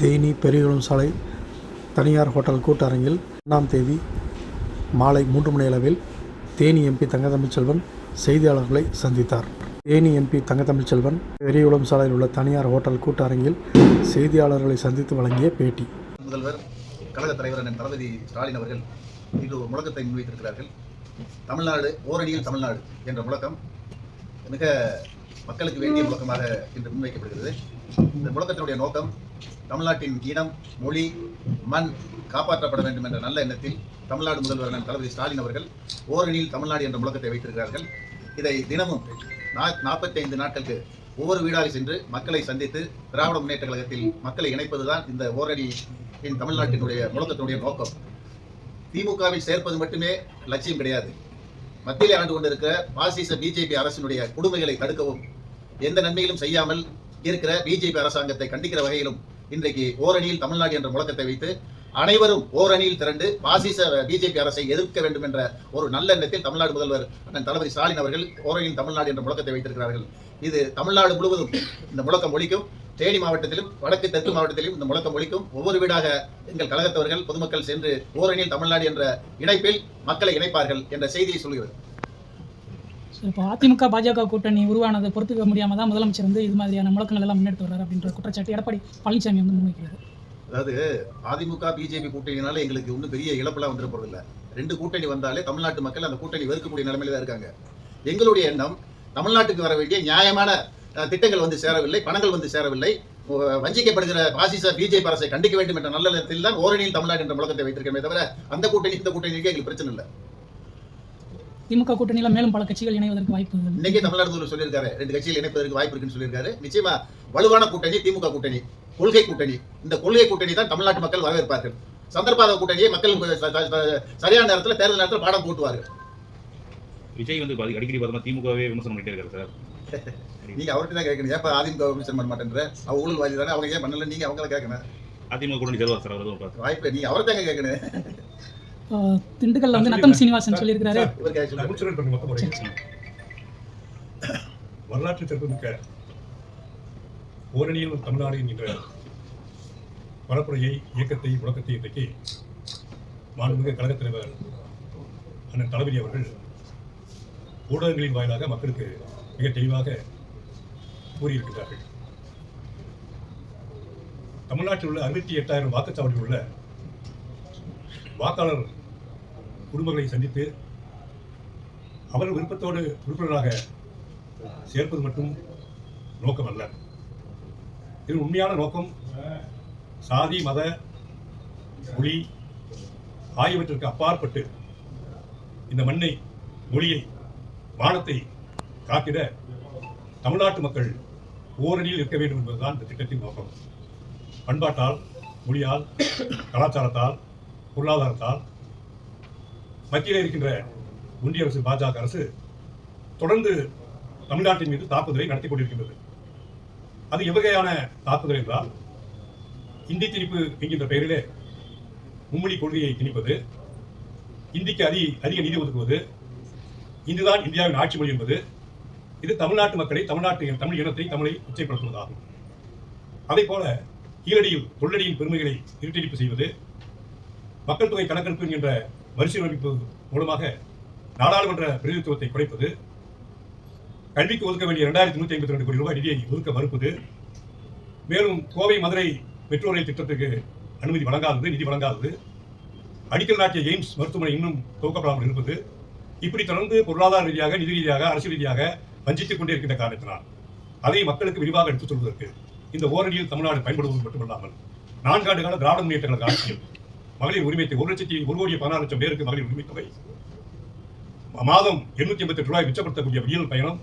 தேனி பெரியகுளம் சாலை தனியார் ஹோட்டல் கூட்டரங்கில் ஒன்றாம் தேதி மாலை மூன்று மணி அளவில் தேனி எம்பி தங்கத்தமிழ்ச்செல்வன் செய்தியாளர்களை சந்தித்தார். தேனி எம்பி தங்கத்தமிழ்ச்செல்வன் பெரியகுளம் சாலையில் உள்ள தனியார் ஹோட்டல் கூட்டரங்கில் செய்தியாளர்களை சந்தித்து வழங்கிய பேட்டி. முதல்வர் கழக தலைவர் அண்ணன் தளபதி ஸ்டாலின் அவர்கள் இது ஒரு முழக்கத்தை முன்வைத்திருக்கிறார்கள். தமிழ்நாடு ஓரணியில் தமிழ்நாடு என்ற முழக்கம் மிக மக்களுக்கு வேண்டிய முழக்கமாக இன்று முன்வைக்கப்படுகிறது. இந்த முழக்கத்தினுடைய நோக்கம் தமிழ்நாட்டின் இனம் மொழி மண் காப்பாற்றப்பட வேண்டும் என்ற நல்ல எண்ணத்தில் தமிழ்நாடு முதல்வர் தளபதி ஸ்டாலின் அவர்கள் ஓரணியில் தமிழ்நாடு என்ற முழக்கத்தை வைத்திருக்கிறார்கள். இதை தினமும் நாற்பத்தைந்து நாட்களுக்கு ஒவ்வொரு வீடாக சென்று மக்களை சந்தித்து திராவிட முன்னேற்ற கழகத்தில் மக்களை இணைப்பதுதான் இந்த ஓரணியின் தமிழ்நாட்டினுடைய முழக்கத்தினுடைய நோக்கம். திமுகவில் சேர்ப்பது மட்டுமே லட்சியம் கிடையாது. மத்தியிலே ஆண்டு கொண்டிருக்கிற பாசிச பிஜேபி அரசினுடைய கொடுமைகளை தடுக்கவும் எந்த நன்மைகளும் செய்யாமல் இருக்கிற பிஜேபி அரசாங்கத்தை கண்டிக்கிற வகையிலும் இன்றைக்கு ஓரணியில் தமிழ்நாடு என்ற முழக்கத்தை வைத்து அனைவரும் ஓரணியில் திரண்டு பாசிச பிஜேபி அரசை எதிர்க்க வேண்டும் என்ற ஒரு நல்ல எண்ணத்தில் தமிழ்நாடு முதல்வர் அண்ணன் தளபதி ஸ்டாலின் அவர்கள் ஓரணியில் தமிழ்நாடு என்ற முழக்கத்தை வைத்திருக்கிறார்கள். இது தமிழ்நாடு முழுவதும் இந்த முழக்கம் ஒழிக்கும் தேனி மாவட்டத்திலும் வடக்கு தெற்கு மாவட்டத்திலும் இந்த முழக்கம் ஒழிக்கும் ஒவ்வொரு வீடாக எங்கள் கழகத்தவர்கள் பொதுமக்கள் சென்று ஓரணியில் தமிழ்நாடு என்ற இணைப்பில் மக்களை இணைப்பார்கள் என்ற செய்தியை சொல்கிறது இப்போ அதிமுக பாஜக கூட்டணி உருவானதை பொறுத்துக்க முடியாமல் தான் முதலமைச்சர் வந்து இது மாதிரியான முழக்கங்கள் எல்லாம் முன்னெடுத்து வர்றாரு அப்படின்ற குற்றச்சாட்டு எடப்பாடி பழனிசாமி வந்து முன்வைக்கிறது அதாவது அதிமுக பிஜேபி கூட்டணினால எங்களுக்கு ஒன்றும் பெரிய இழப்பெல்லாம் வந்துட போறதில்ல ரெண்டு கூட்டணி வந்தாலே தமிழ்நாட்டு மக்கள் அந்த கூட்டணி வெறுக்கக்கூடிய நிலைமையில தான் இருக்காங்க. எங்களுடைய எண்ணம் தமிழ்நாட்டுக்கு வர வேண்டிய நியாயமான திட்டங்கள் வந்து சேரவில்லை பணங்கள் வந்து சேரவில்லை. வஞ்சிக்கப்படுகிற பாசிச பிஜேபி அரசை கண்டிக்க வேண்டும் என்ற நல்ல நேரத்தில் தான் ஓரணியில் தமிழ்நாடு என்ற முழக்கத்தை வைத்திருக்கமே தவிர அந்த கூட்டணி இந்த கூட்டணிக்கு எங்களுக்கு பிரச்சனை இல்லை. திமுக கூட்டணியில மேலும் பல கட்சிகள் இணைவதற்கு வாய்ப்பு. இன்னைக்கே தமிழ்நாடு சொல்லியிருக்காரு. ரெண்டு கட்சிகள் இணைப்பதற்கு வாய்ப்பு இருக்குன்னு சொல்லியிருக்காரு. நிச்சயமா வலுவான கூட்டணி திமுக கூட்டணி கொள்கை கூட்டணி. இந்த கொள்கை கூட்டணி தான் தமிழ்நாட்டு மக்கள் வரவேற்பார்கள். சந்தர்ப்பாத கூட்டணியை மக்கள் சரியான நேரத்தில் தேர்தல் நேரத்தில் பாடம் போட்டுவார்கள். விஜய் வந்து பாதி- அடிக்கடி பார்த்தோம்னா திமுகவே விமர்சனம் பண்ணிட்டே இருக்காரு சார். நீங்க அவர்கிட்ட தான் கேட்கணும். ஏப்பா அதிமுக விமர்சனம் பண்ண மாட்டேன்ற? அவ ஊழல்வாதி தானே அவங்க ஏன் பண்ணல? நீங்க அவங்கள கேட்கணும். அதிமுக கூட்டணி தருவார் சார் வாய்ப்பு நீங்க அவரை தாங்க கேட்கணும். திண்டுக்கல்ல வந்து நத்தம் சீனிவாசன் சொல்லியிருக்கிறாரு. வரலாற்று சிறப்புமிக்க ஓரணியில் தமிழ்நாடு என்கின்ற பரப்புரையை இயக்கத்தை முழக்கத்தை இன்றைக்கு மாண்புமிகு கழகத் தலைவர் அண்ணன் தளபதி அவர்கள் ஊடகங்களின் வாயிலாக மக்களுக்கு மிக தெளிவாக கூறியிருக்கிறார்கள் தமிழ்நாட்டில் உள்ள அறுபத்தி எட்டாயிரம் வாக்குச்சாவடியில் உள்ள வாக்காளர் குடும்பங்களை சந்தித்து அவர்கள் விருப்பத்தோடு உறுப்பினராக சேர்ப்பது மட்டும் நோக்கம் அல்ல. இது உண்மையான நோக்கம். சாதி மத மொழி ஆகியவற்றிற்கு அப்பாற்பட்டு இந்த மண்ணை மொழியை வானத்தை காத்திட தமிழ்நாட்டு மக்கள் ஓரணியில் இருக்க வேண்டும் என்பதுதான் இந்த திட்டத்தின் நோக்கம். பண்பாட்டால் மொழியால் கலாச்சாரத்தால் பொருளாதாரத்தால் மத்தியில் இருக்கின்ற ஒன்றிய அரசு பாஜக அரசு தொடர்ந்து தமிழ்நாட்டின் மீது தாக்குதலை நடத்தி கொண்டிருக்கின்றது. அது எவ்வகையான தாக்குதல் என்றால் இந்தி திணிப்பு என்கின்ற பெயரிலே மும்மொழி கொள்கையை திணிப்பது இந்திக்கு அதி அதிக நிதி ஒதுக்குவது இந்துதான் இந்தியாவின் ஆட்சி மொழி என்பது இது தமிழ்நாட்டு மக்களை தமிழ்நாட்டு தமிழ் இனத்தை தமிழை உச்சைப்படுத்துவதாகும். அதே போல கீழடியில் கொள்ளடியின் பெருமைகளை இருட்டடிப்பு செய்வது மக்கள் தொகை கணக்கெடுப்பு என்கின்ற மறுசீரமைப்பு மூலமாக நாடாளுமன்ற பிரதிநிதித்துவத்தை குறைப்பது கல்விக்கு ஒதுக்க வேண்டிய இரண்டாயிரத்தி நூற்றி ஐம்பத்தி ரெண்டு கோடி ரூபாய் நிதியை ஒதுக்க மறுப்பது மேலும் கோவை மதுரை மெட்ரோ ரயில் திட்டத்துக்கு அனுமதி வழங்காதது நிதி வழங்காதது அடிக்கல் நாட்டிய எய்ம்ஸ் மருத்துவமனை இன்னும் துவக்கப்படாமல் இருப்பது இப்படி தொடர்ந்து பொருளாதார ரீதியாக நிதி ரீதியாக அரசியல் ரீதியாக வஞ்சித்துக் கொண்டே இருக்கின்ற காரணத்தினால் அதை மக்களுக்கு விரிவாக எடுத்துச் சொல்வதற்கு இந்த ஓரணியில் தமிழ்நாடு பயன்படுவது மட்டுமல்லாமல் நான்காண்டு கால திராவிட முன்னேற்ற கழக ஆட்சியில் மகளிர் உரிமை தொகை ஒரு லட்சத்தி ஒரு கோடி பதினாறு லட்சம் பேருக்கு மகளிர் உரிமை தொகை மாதம் எண்ணூத்தி ஐம்பத்தி எட்டு ரூபாய் மிச்சப்படுத்தக்கூடிய விடியல் பயணம்.